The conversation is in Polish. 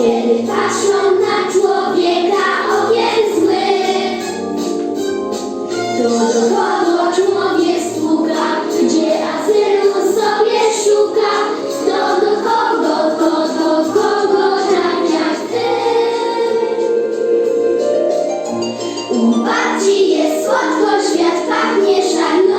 Kiedy patrzą na człowieka ogień zły, to do kogo człowiek stuka, gdzie azylu sobie szuka, to do kogo, to do kogo tak jak jest słodko, świat pachnie.